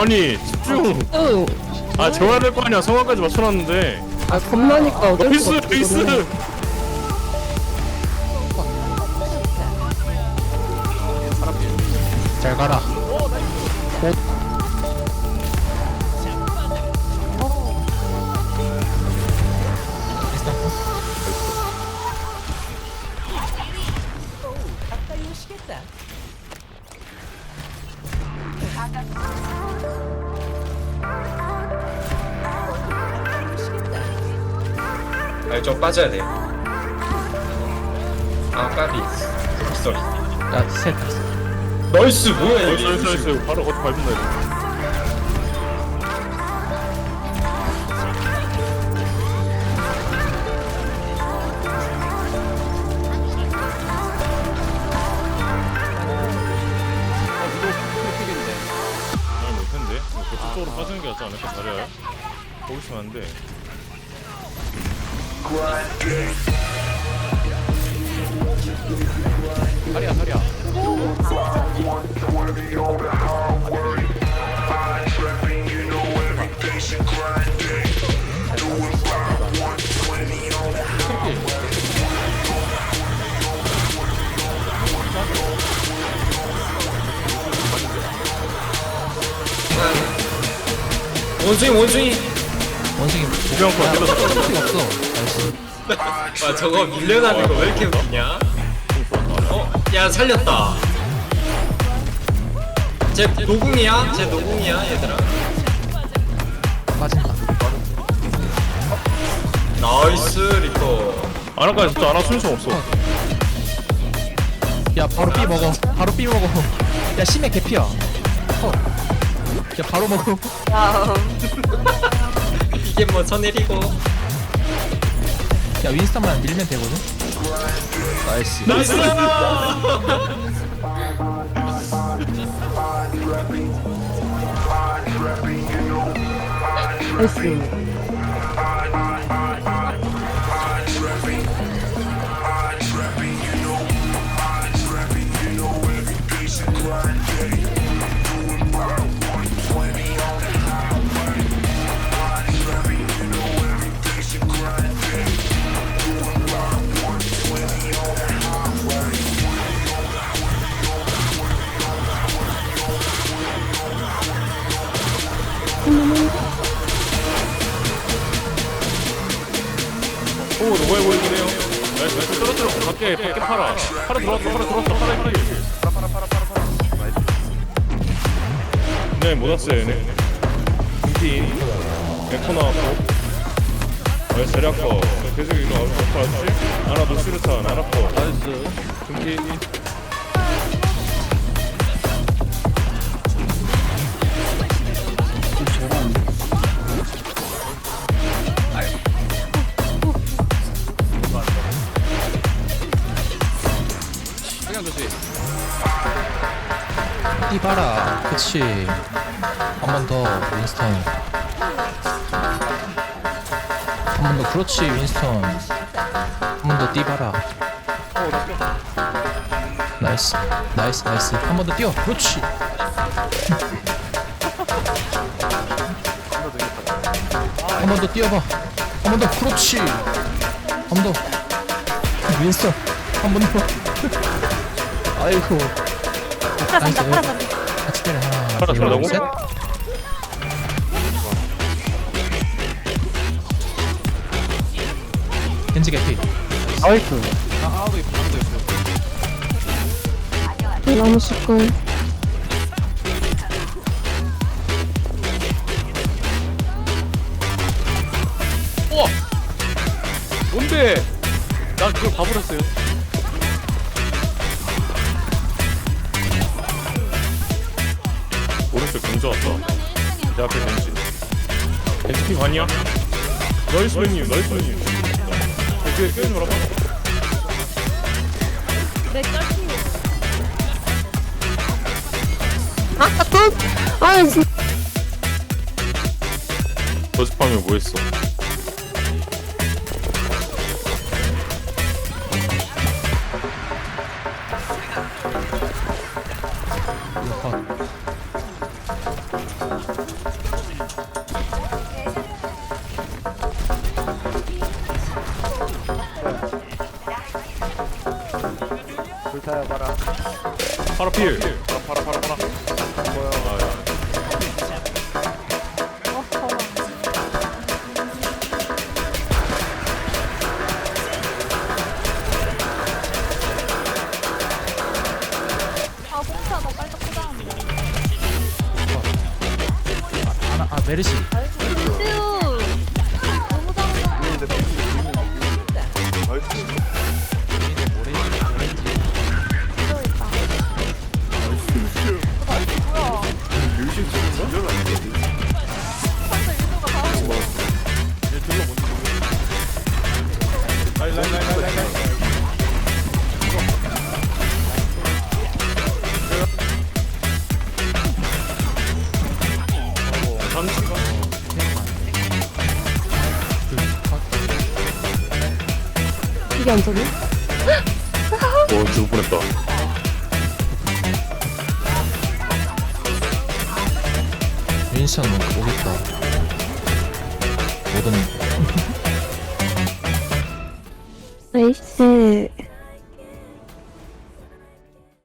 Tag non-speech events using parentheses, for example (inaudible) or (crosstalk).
아니 집중 응. 아 재워야 될 거 아니야 성화까지 맞춰놨는데 아 겁나니까 어쩔 피스 수가 없어. 피스 이거는. 잘 가라. 아니 좀 빠져야 돼요. 아 까비. 쏘리. 야, 셋. 나이스 뭐야 나이스 이게 나이스 나이스. 바로 거기 밟은다 이거. 잘 못했는데. 이거 그쪽으로 빠지는 게 낫지 않을까? 잘해요 거기 있으면 안돼 다리야, 다리야. 원숭이 원숭이 원숭이 야, 때려서 필요 없어. 나이스. 아 저거 밀려나는 거 왜 이렇게 웃냐 어? 야 살렸다 쟤 노궁이야? 쟤 노궁이야 얘들아 빠진다. 나이스 리커 아나까지 진짜 아나 순서 없어 야, 바로 B 먹어. 바로 B 먹어. 야, 심해 개피야. 어. 야, 바로 먹어. 야, 이게 뭐 쳐내리고 야, 윈스턴만 밀면 되거든. 나이스. 나이스 나이스. 오 노고해 보이긴 해요. 나이스 나이스 떨어뜨려. 밖에 밖에 팔아. 팔아 들어왔어 팔아 들어왔어. 팔아 팔아 나이스 네못 왔어요 얘네. 금팀 에코 나왔고. 나이스 자리아커 계속 이거 하지? 아나 노스르탄. 아나커 나이스. 금팀 B 봐라. 그치. 한 번 더, 윈스턴. 한 번 더, 그렇지, 윈스턴. 한 번 더 뛰봐라. 나이스. 나이스, 나이스. 한 번 더 뛰어. 그렇지. 한 번 더 뛰어봐. 한 번 더. 그렇지. 한 번 더. 윈스턴. 한 번 더. (laughs) 아이고. 나이스. 같이 때려. 하나, 팔아 둘? 셋. 겐지 개피. 나이스. 너무 시끌. 뭔데? 나 그걸 봐버렸어요 경자 왔다 내 앞에 벤치 벤치 반이야? 나이스 맨님 나이스 맨님 뒤에 깨지 말아봐 아, 또? 아, 진짜. 저집하면 뭐했어? 파라 필 파라 파라 파라 파라 아, 야. 아너 빨리 포장하면 아, 아 메르시 잠시만 이게 안 되네? 어 죽을 뻔했다. 윈스턴 오겠다. 모든 나이스